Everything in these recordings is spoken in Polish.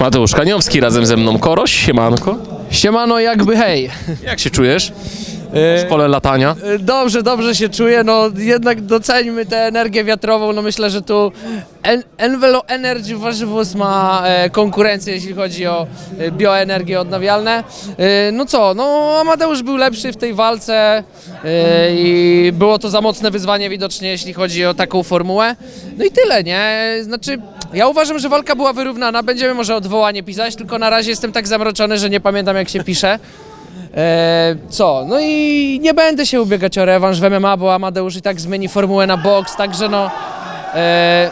Mateusz Kaniowski razem ze mną Koroś, siemanko. Siemano, jakby hej. Jak się czujesz w szkole latania? e, Dobrze, dobrze się czuję, no jednak doceńmy tę energię wiatrową, no myślę, że tu En- Envelo Energy Warzywus ma e, konkurencję, jeśli chodzi o e, bioenergie odnawialne. E, no co, no Amadeusz był lepszy w tej walce e, i było to za mocne wyzwanie widocznie, jeśli chodzi o taką formułę. No i tyle, nie? Znaczy, ja uważam, że walka była wyrównana, będziemy może odwołanie pisać, tylko na razie jestem tak zamroczony, że nie pamiętam jak się pisze. E, co? No i nie będę się ubiegać o rewanż w MMA, bo Amadeusz i tak zmieni formułę na boks, także no... E,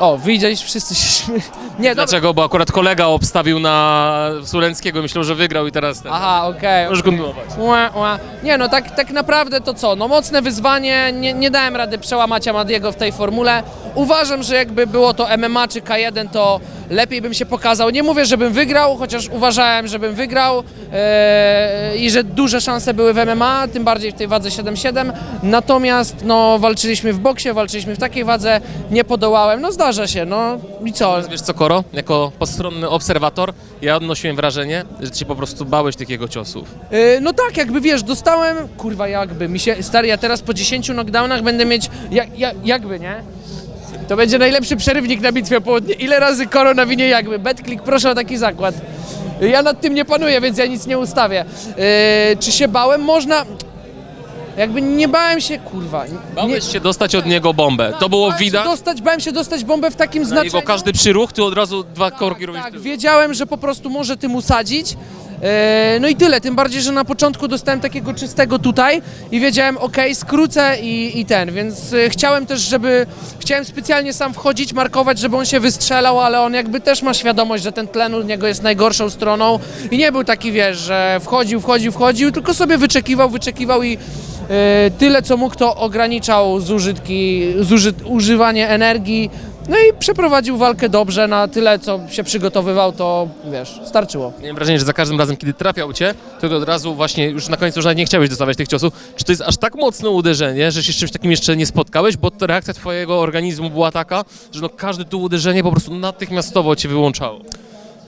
o, widzieliście, wszyscy się śmieją. Nie, dobra. Dlaczego? Bo akurat kolega obstawił na Sulenckiego, myślał, że wygrał i teraz ten. Aha, okej. Możesz kontynuować. Ła, ła. Nie no, tak, tak naprawdę to co? No mocne wyzwanie, nie, nie dałem rady przełamać Amadiego w tej formule. Uważam, że jakby było to MMA czy K1, to lepiej bym się pokazał. Nie mówię, żebym wygrał, chociaż uważałem, żebym wygrał e, i że duże szanse były w MMA, tym bardziej w tej wadze 7-7. Natomiast no, walczyliśmy w boksie, walczyliśmy w takiej wadze, nie podołałem. No zdarza się, no i co? Wiesz co, Koro? Jako postronny obserwator, ja odnosiłem wrażenie, że ty się po prostu bałeś tych jego ciosów. Yy, no tak, jakby wiesz, dostałem, kurwa jakby, mi się, stary, ja teraz po 10 knockdownach będę mieć, jak, jak, jakby, nie? To będzie najlepszy przerywnik na bitwie o południe. Ile razy koro na winie jakby? Betclick, proszę o taki zakład. Ja nad tym nie panuję, więc ja nic nie ustawię. Yy, czy się bałem? Można... Jakby nie bałem się, kurwa. Nie, Bałeś się dostać od niego bombę. To było bałem się widać. Dostać, bałem się dostać bombę w takim Na znaczeniu. jego każdy przyruch, ty od razu dwa korki robisz. Tak, wiedziałem, że po prostu może tym usadzić. E, No i tyle, tym bardziej, że na początku dostałem takiego czystego tutaj i wiedziałem, ok, skrócę i, i ten, więc e, chciałem też, żeby, chciałem specjalnie sam wchodzić, markować, żeby on się wystrzelał, ale on jakby też ma świadomość, że ten tlen u niego jest najgorszą stroną i nie był taki, wiesz, że wchodził, wchodził, wchodził, tylko sobie wyczekiwał, wyczekiwał i e, tyle co mógł, to ograniczał zużytki, zużyt, używanie energii, no i przeprowadził walkę dobrze, na tyle co się przygotowywał, to wiesz, starczyło. Miałem wrażenie, że za każdym razem, kiedy trafiał cię, to ty od razu właśnie już na końcu już nawet nie chciałeś dostawać tych ciosów. Czy to jest aż tak mocne uderzenie, że się z czymś takim jeszcze nie spotkałeś? Bo ta reakcja twojego organizmu była taka, że no każde to uderzenie po prostu natychmiastowo cię wyłączało.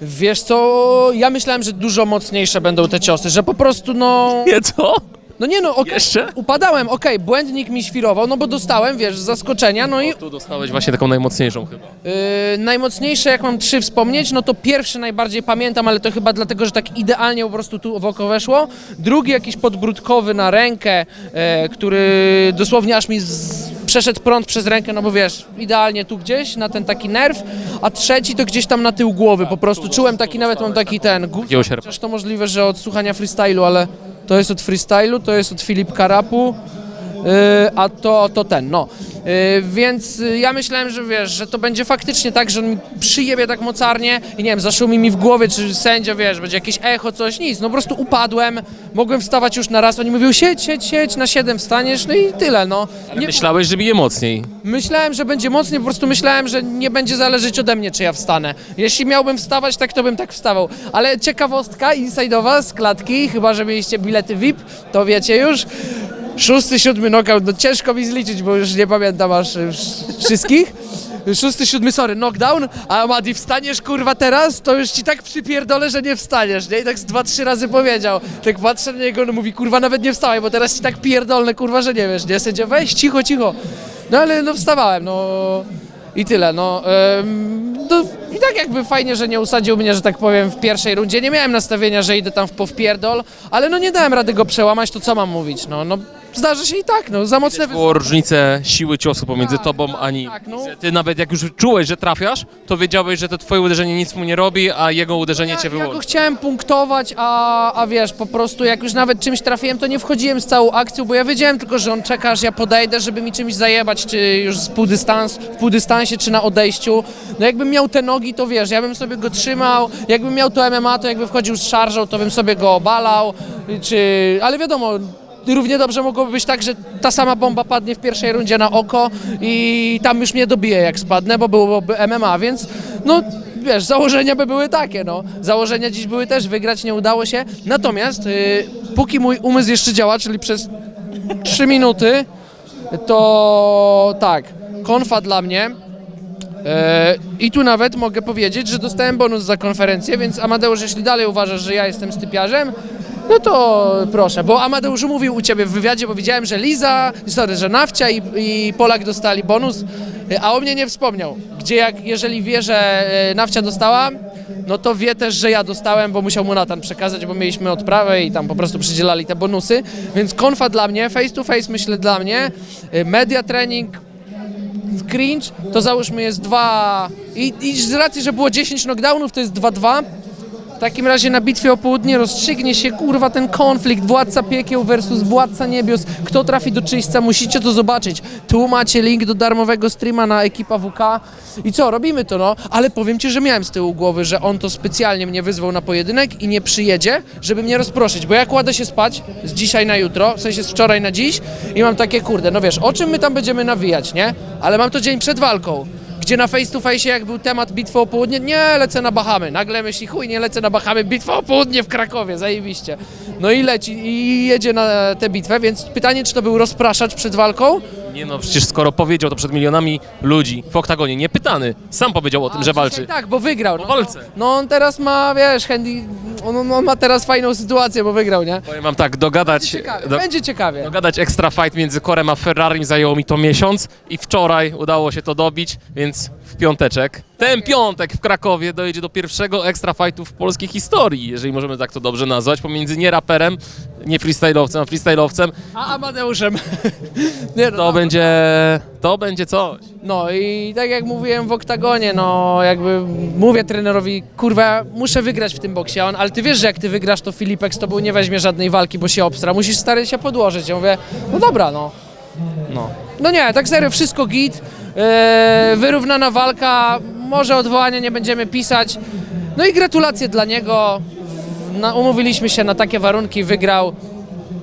Wiesz co, ja myślałem, że dużo mocniejsze będą te ciosy, że po prostu no... Nie co? No nie no, okej, Jeszcze? upadałem, okej, błędnik mi świrował, no bo dostałem, wiesz, z zaskoczenia, no i Tu dostałeś właśnie taką najmocniejszą chyba. Yy, najmocniejsze, jak mam trzy wspomnieć, no to pierwszy najbardziej pamiętam, ale to chyba dlatego, że tak idealnie po prostu tu w oko weszło. Drugi jakiś podbródkowy na rękę, e, który dosłownie aż mi z... przeszedł prąd przez rękę, no bo wiesz, idealnie tu gdzieś, na ten taki nerw. A trzeci to gdzieś tam na tył głowy, po prostu czułem taki, nawet mam taki ten... gu- Takiego sierpa. Chociaż to możliwe, że od słuchania freestylu, ale to jest od freestylu, to jest od Filip Karapu, yy, a to, to ten, no. Yy, więc yy, ja myślałem, że wiesz, że to będzie faktycznie tak, że on mi przyjebie tak mocarnie i nie wiem, zaszumi mi w głowie, czy sędzia, wiesz, będzie jakieś echo, coś, nic. No po prostu upadłem, mogłem wstawać już na raz, oni mówią siedź, siedź, siedź, na siedem wstaniesz, no i tyle, no. Nie, Myślałeś, że bije mocniej. Myślałem, że będzie mocniej, po prostu myślałem, że nie będzie zależeć ode mnie, czy ja wstanę. Jeśli miałbym wstawać, tak to bym tak wstawał. Ale ciekawostka inside'owa z klatki, chyba że mieliście bilety VIP, to wiecie już. Szósty, siódmy knockout, no ciężko mi zliczyć, bo już nie pamiętam aż y, wszystkich. Szósty, siódmy, sorry, knockdown, a Madi, wstaniesz kurwa teraz, to już ci tak przypierdolę, że nie wstaniesz, nie? I tak z dwa, trzy razy powiedział. Tak patrzę na niego, no mówi, kurwa, nawet nie wstawaj, bo teraz ci tak pierdolę, kurwa, że nie wiesz, nie? Sędzia, weź, cicho, cicho. No ale no wstawałem, no i tyle, no. Ym, no I tak jakby fajnie, że nie usadził mnie, że tak powiem, w pierwszej rundzie. Nie miałem nastawienia, że idę tam w powpierdol, ale no nie dałem rady go przełamać, to co mam mówić, no. No zdarzy się i tak, no, za mocne wy... Było różnicę siły ciosu pomiędzy Tak, tobą tak, a nim. tak, no. Że Ty nawet jak już czułeś, że trafiasz, to wiedziałeś, że to twoje uderzenie nic mu nie robi, a jego uderzenie cię Ja, ja go wyłączy. chciałem punktować, a, a wiesz, po prostu jak już nawet czymś trafiłem, to nie wchodziłem z całą akcją, bo ja wiedziałem tylko, że on czeka, aż ja podejdę, żeby mi czymś zajebać, czy już z pół dystans, w pół dystansie, czy na odejściu. No jakbym miał te nogi, to wiesz, ja bym sobie go trzymał, jakbym miał to MMA, to jakby wchodził z szarżą, to bym sobie go obalał, czy... ale wiadomo, równie dobrze mogłoby być tak, że ta sama bomba padnie w pierwszej rundzie na oko i tam już mnie dobije jak spadnę, bo byłoby MMA, więc no wiesz, założenia by były takie, no. Założenia dziś były też wygrać, nie udało się. Natomiast y, póki mój umysł jeszcze działa, czyli przez 3 minuty, to tak, konfa dla mnie. E, I tu nawet mogę powiedzieć, że dostałem bonus za konferencję, więc Amadeusz, jeśli dalej uważasz, że ja jestem stypiarzem, no to proszę, bo Amadeusz mówił u ciebie w wywiadzie, bo widziałem, że Liza, sorry, że Nawcia i, i Polak dostali bonus, a o mnie nie wspomniał. Gdzie jak, jeżeli wie, że e, Nawcia dostała, no to wie też, że ja dostałem, bo musiał mu Natan przekazać, bo mieliśmy odprawę i tam po prostu przydzielali te bonusy, więc konfa dla mnie, face to face myślę dla mnie, e, media trening, cringe, to załóżmy jest 2 i, i z racji, że było 10 knockdownów, to jest 2-2. Takim razie na bitwie o południe rozstrzygnie się kurwa ten konflikt Władca Piekieł versus Władca Niebios. Kto trafi do czyśćca, musicie to zobaczyć. Tu macie link do darmowego streama na ekipa WK. I co, robimy to no, ale powiem Ci, że miałem z tyłu głowy, że on to specjalnie mnie wyzwał na pojedynek i nie przyjedzie, żeby mnie rozproszyć, bo ja kładę się spać z dzisiaj na jutro, w sensie z wczoraj na dziś i mam takie kurde, no wiesz, o czym my tam będziemy nawijać, nie? Ale mam to dzień przed walką gdzie na face to face jak był temat bitwy o południe, nie lecę na Bahamy. Nagle myśli, chuj, nie lecę na Bahamy, bitwa o południe w Krakowie, zajebiście. No i leci i jedzie na tę bitwę, więc pytanie, czy to był rozpraszacz przed walką? Nie no, przecież skoro powiedział to przed milionami ludzi w oktagonie, nie pytany, sam powiedział o tym, że walczy. Tak, bo wygrał. No, Po walce. no on teraz ma, wiesz, handy, on, on ma teraz fajną sytuację, bo wygrał, nie? Powiem wam tak, dogadać, Ciekawie, do, będzie ciekawie. dogadać extra fight między Korem a Ferrari zajęło mi to miesiąc i wczoraj udało się to dobić, więc w piąteczek. Ten piątek w Krakowie dojdzie do pierwszego extra fightu w polskiej historii, jeżeli możemy tak to dobrze nazwać, pomiędzy nie raperem, nie freestyle'owcem, a freestyle'owcem. A Amadeuszem. nie, no, To będzie, to będzie coś. No i tak jak mówiłem w oktagonie, no jakby mówię trenerowi, kurwa, muszę wygrać w tym boksie, a on, ale ty wiesz, że jak ty wygrasz, to Filipek z tobą nie weźmie żadnej walki, bo się obstra, musisz stary się podłożyć. Ja mówię, no dobra, no. No, no nie, tak serio, wszystko git, yy, wyrównana walka, może odwołania nie będziemy pisać, no i gratulacje dla niego, na, umówiliśmy się na takie warunki, wygrał,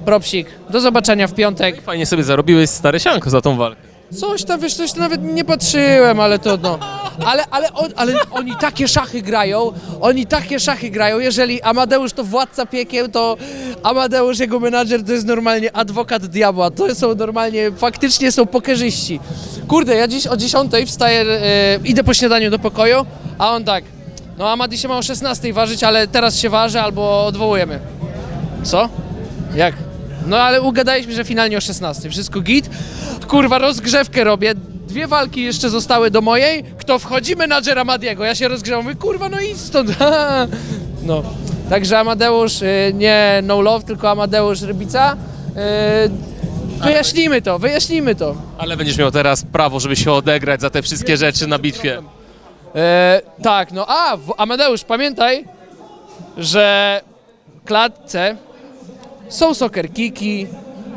propsik, do zobaczenia w piątek. Fajnie sobie zarobiłeś stare sianko za tą walkę. Coś tam, wiesz, coś nawet nie patrzyłem, ale to no. Ale, ale, on, ale oni takie szachy grają, oni takie szachy grają, jeżeli Amadeusz to władca piekieł, to Amadeusz, jego menadżer, to jest normalnie adwokat diabła, to są normalnie, faktycznie są pokerzyści. Kurde, ja dziś o 10 wstaję, e, idę po śniadaniu do pokoju, a on tak, no Amadi się ma o 16 ważyć, ale teraz się waży albo odwołujemy. Co? Jak? No ale ugadaliśmy, że finalnie o 16. Wszystko git. Kurwa, rozgrzewkę robię. Dwie walki jeszcze zostały do mojej. Kto wchodzi? Menadżer Amadiego. Ja się rozgrzewam. Mówię, kurwa, no idź stąd. no. Także Amadeusz, y, nie No Love, tylko Amadeusz Rybica. Y, wyjaśnijmy to, wyjaśnijmy to. Ale będziesz miał teraz prawo, żeby się odegrać za te wszystkie rzeczy na bitwie. E, tak, no a, Amadeusz, pamiętaj, że w klatce są soccer kiki,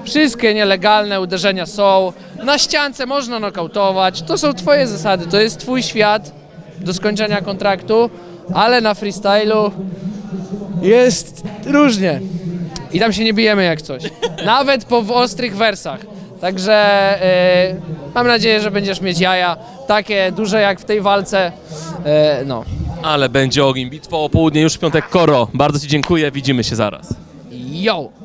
wszystkie nielegalne uderzenia są, na ściance można nokautować, to są twoje zasady, to jest twój świat do skończenia kontraktu, ale na freestylu jest różnie. I tam się nie bijemy jak coś. Nawet po w ostrych wersach. Także e, mam nadzieję, że będziesz mieć jaja takie duże jak w tej walce. E, no. Ale będzie ogień. Bitwa o południe już w piątek. Koro, bardzo Ci dziękuję. Widzimy się zaraz. Yo!